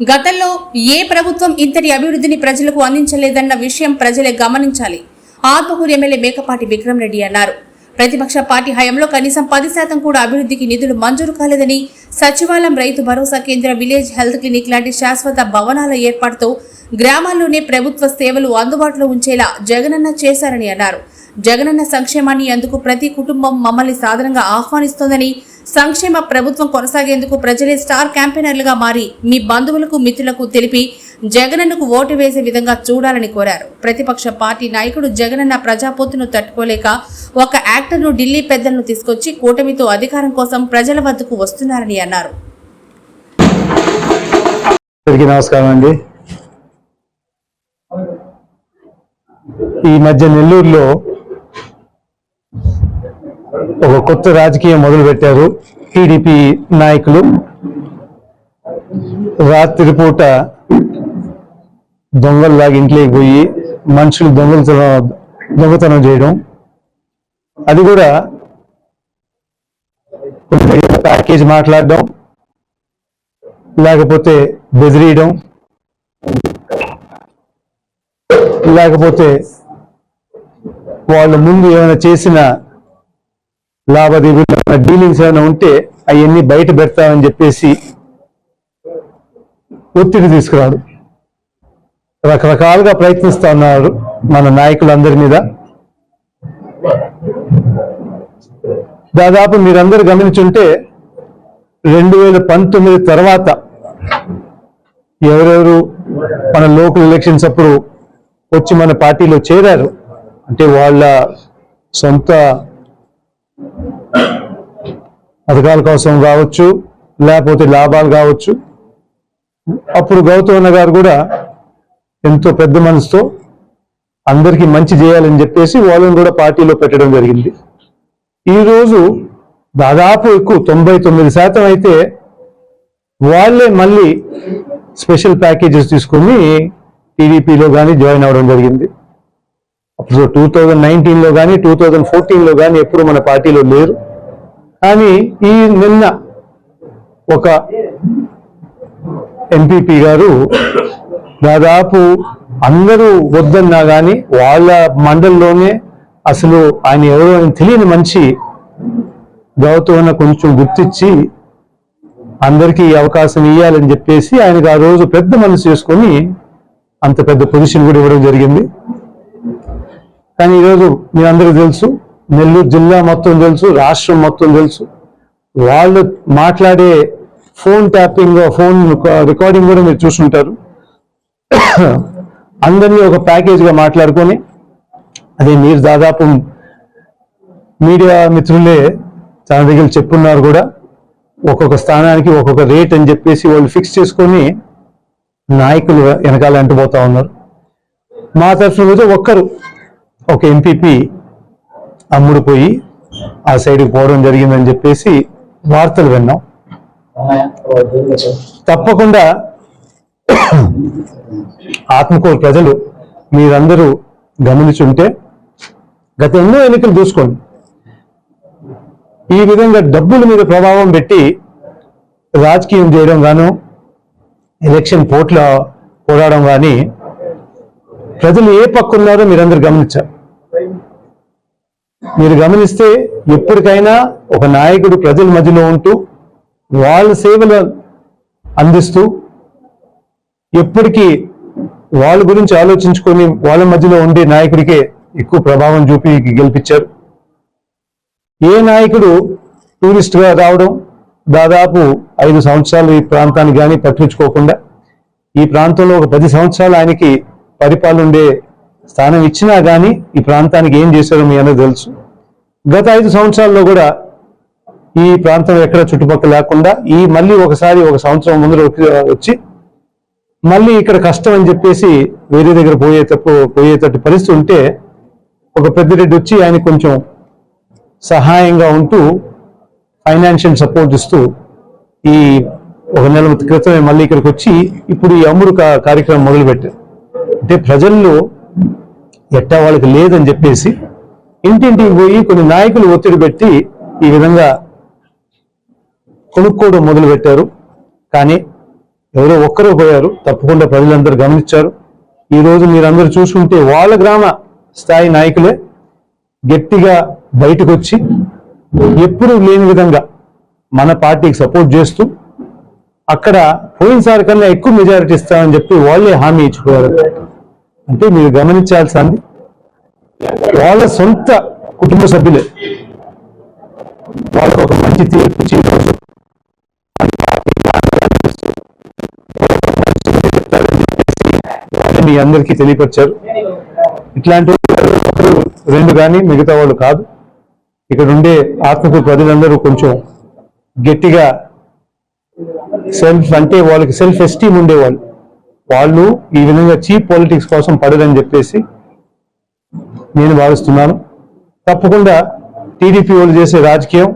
గతంలో ఏ ప్రభుత్వం ఇంతటి అభివృద్ధిని ప్రజలకు అందించలేదన్న విషయం ప్రజలే గమనించాలి. ఆత్మకూరు ఎమ్మెల్యే మేకపాటి విక్రమ్ రెడ్డి అన్నారు. ప్రతిపక్ష పార్టీ హయాంలో కనీసం పది శాతం కూడా అభివృద్ధికి నిధులు మంజూరు కాలేదని సచివాలయం రైతు భరోసా కేంద్ర విలేజ్ హెల్త్ క్లినిక్ లాంటి శాశ్వత భవనాల ఏర్పాటుతో గ్రామాల్లోనే ప్రభుత్వ సేవలు అందుబాటులో ఉంచేలా జగనన్న చేశారని అన్నారు. జగనన్న సంక్షేమాన్ని అందుకు ప్రతి కుటుంబం మమ్మల్ని సాధనంగా ఆహ్వానిస్తోందని సంక్షేమ ప్రభుత్వం కొనసాగేందుకు ప్రజలే స్టార్ క్యాంపెయినర్లుగా మారి మీ బంధువులకు మిత్రులకు తెలిపి జగనన్నకు ఓటు వేసే విధంగా చూడాలని కోరారు. ప్రతిపక్ష పార్టీ నాయకుడు జగనన్న ప్రజాపోతును తట్టుకోలేక ఒక యాక్టర్ను ఢిల్లీ పెద్దలను తీసుకొచ్చి కూటమితో అధికారం కోసం ప్రజల వద్దకు వస్తున్నారని అన్నారు. నమస్కారం అండి. ఈ మధ్య నెల్లూరులో ఒక కొత్త రాజకీయం మొదలు పెట్టారు టీడీపీ నాయకులు. రాత్రి పూట దొంగల్లాగా ఇంట్లోకి పోయి మనుషులు దొంగలతనం దొంగతనం చేయడం. అది కూడా ప్యాకేజ్ మాట్లాడడం లేకపోతే బెదిరియడం లేకపోతే వాళ్ళు ముందు ఏమైనా చేసిన లావాదేవీలు డీలింగ్స్ ఏమైనా ఉంటే అవన్నీ బయట పెడతామని చెప్పేసి ఒత్తిడి తీసుకురాడు. రకరకాలుగా ప్రయత్నిస్తా ఉన్నారు మన నాయకులందరి మీద. దాదాపు మీరందరూ గమనించుంటే రెండు వేల పంతొమ్మిది తర్వాత ఎవరెవరు మన లోకల్ ఎలక్షన్స్ అప్పుడు వచ్చి మన పార్టీలో చేరారు. అంటే వాళ్ళ సొంత పథకాల కోసం కావచ్చు లేకపోతే లాభాలు కావచ్చు. అప్పుడు గౌతమ్ గారు కూడా ఎంతో పెద్ద మనసుతో అందరికీ మంచి చేయాలని చెప్పేసి వాళ్ళని కూడా పార్టీలో పెట్టడం జరిగింది. ఈరోజు దాదాపు ఎక్కువ తొంభై తొమ్మిది శాతం అయితే వాళ్ళే మళ్ళీ స్పెషల్ ప్యాకేజెస్ తీసుకొని టీడీపీలో కానీ జాయిన్ అవ్వడం జరిగింది. అప్పుడు టూ థౌజండ్ నైన్టీన్లో కానీ టూ థౌజండ్ ఫోర్టీన్లో కానీ ఎప్పుడు మన పార్టీలో లేరు. కానీ ఈ నిన్న ఒక ఎంపీపీ గారు దాదాపు అందరూ వద్దన్నా కానీ వాళ్ళ మండలిలోనే అసలు ఆయన ఎవరో అని తెలియని మంచి గౌతమ్ కొంచెం గుర్తించి అందరికీ ఈ అవకాశం ఇవ్వాలని చెప్పేసి ఆయనకు ఆ రోజు పెద్ద మనసు చేసుకొని అంత పెద్ద పొజిషన్ కూడా ఇవ్వడం జరిగింది. కానీ ఈరోజు మీ అందరికీ తెలుసు నెల్లూరు జిల్లా మొత్తం తెలుసు రాష్ట్రం మొత్తం తెలుసు. వాళ్ళు మాట్లాడే ఫోన్ ట్యాపింగ్ ఫోన్ రికార్డింగ్ కూడా మీరు చూసుంటారు. అందరినీ ఒక ప్యాకేజ్గా మాట్లాడుకొని అదే మీరు దాదాపు మీడియా మిత్రులే తన దగ్గర చెప్పున్నారు కూడా ఒక్కొక్క స్థానానికి ఒక్కొక్క రేట్ అని చెప్పేసి వాళ్ళు ఫిక్స్ చేసుకొని నాయకులు వెనకాల అంటుపోతా ఉన్నారు. మా తరఫున మీద ఒక్కరు ఒక ఎంపీపీ అమ్ముడు పోయి ఆ సైడ్కి పోవడం జరిగిందని చెప్పేసి వార్తలు విన్నాం. తప్పకుండా ఆత్మకూరు ప్రజలు మీరందరూ గమనించుంటే గత ఎన్నో ఎన్నికలు చూసుకోండి. ఈ విధంగా డబ్బుల మీద ప్రభావం పెట్టి రాజకీయం చేయడం గాను ఎలక్షన్ పోట్ల పోరాడడం కానీ ప్రజలు ఏ పక్క ఉన్నారో మీరందరూ గమనించారు మీరు గమనిస్తే ఎప్పటికైనా ఒక నాయకుడు ప్రజల మధ్యలో ఉంటూ వాళ్ళ సేవలు అందిస్తూ ఎప్పటికీ వాళ్ళ గురించి ఆలోచించుకొని వాళ్ళ మధ్యలో ఉండే నాయకుడికే ఎక్కువ ప్రభావం చూపి గెలిపించారు. ఏ నాయకుడు టూరిస్ట్గా రావడం దాదాపు ఐదు సంవత్సరాలు ఈ ప్రాంతానికి కానీ పట్టించుకోకుండా ఈ ప్రాంతంలో ఒక పది సంవత్సరాలు ఆయనకి పరిపాలన ఉండే స్థానం ఇచ్చినా కానీ ఈ ప్రాంతానికి ఏం చేశారో మీ అనేది తెలుసు. గత ఐదు సంవత్సరాల్లో కూడా ఈ ప్రాంతం ఎక్కడ చుట్టుపక్కల లేకుండా ఈ మళ్ళీ ఒకసారి ఒక సంవత్సరం ముందర వచ్చి మళ్ళీ ఇక్కడ కష్టం అని చెప్పేసి వేరే దగ్గర పోయేటప్పు పోయేటట్టు పరిస్థితి ఉంటే ఒక పెద్దరెడ్డి వచ్చి ఆయన కొంచెం సహాయంగా ఉంటూ ఫైనాన్షియల్ సపోర్ట్ ఇస్తూ ఈ ఒక నెల క్రితమే మళ్ళీ ఇక్కడికి వచ్చి ఇప్పుడు ఈ అమ్ముడు కార్యక్రమం మొదలుపెట్టారు. అంటే ప్రజల్లో ఎట్టా వాళ్ళకి లేదని చెప్పేసి ఇంటింటికి పోయి కొన్ని నాయకులు ఒత్తిడి పెట్టి ఈ విధంగా కొనుక్కోవడం మొదలు పెట్టారు కానీ ఎవరో ఒక్కరో పోయారు. తప్పకుండా ప్రజలందరూ గమనించారు. ఈ రోజు మీరందరూ చూసుకుంటే వాళ్ళ గ్రామ స్థాయి నాయకులే గట్టిగా బయటకు వచ్చి ఎప్పుడూ లేని విధంగా మన పార్టీకి సపోర్ట్ చేస్తూ అక్కడ పోయినసారి కన్నా ఎక్కువ మెజారిటీ ఇస్తామని చెప్పి వాళ్ళే హామీ ఇచ్చిపోయారు. అంటే మీరు గమనించాల్సింది వాళ్ళ సొంత కుటుంబ సభ్యులే. వాళ్ళకు ఒక మంచి తీర్పు చేయవచ్చు మీ అందరికీ తెలియపరిచారు. ఇట్లాంటి ఒకరు రెండు కానీ మిగతా వాళ్ళు కాదు. ఇక్కడ ఉండే ఆత్మకు ప్రజలందరూ కొంచెం గట్టిగా సెల్ఫ్ అంటే వాళ్ళకి సెల్ఫ్ ఎస్టీమ్ ఉండేవాళ్ళు. వాళ్ళు ఈ విధంగా చీప్ పాలిటిక్స్ కోసం పడదని చెప్పేసి నేను భావిస్తున్నాను. తప్పకుండా టీడీపీ వాళ్ళు చేసే రాజకీయం